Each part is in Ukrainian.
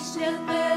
shall bear.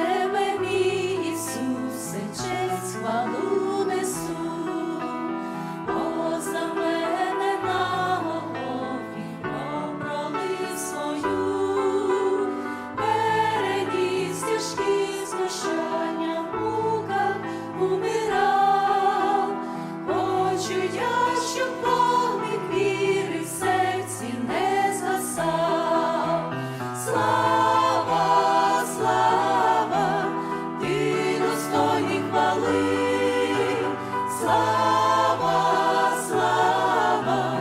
слава, слава,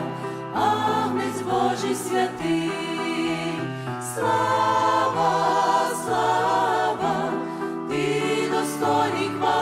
агнець Божий святий, слава, слава, ти достойний хвали.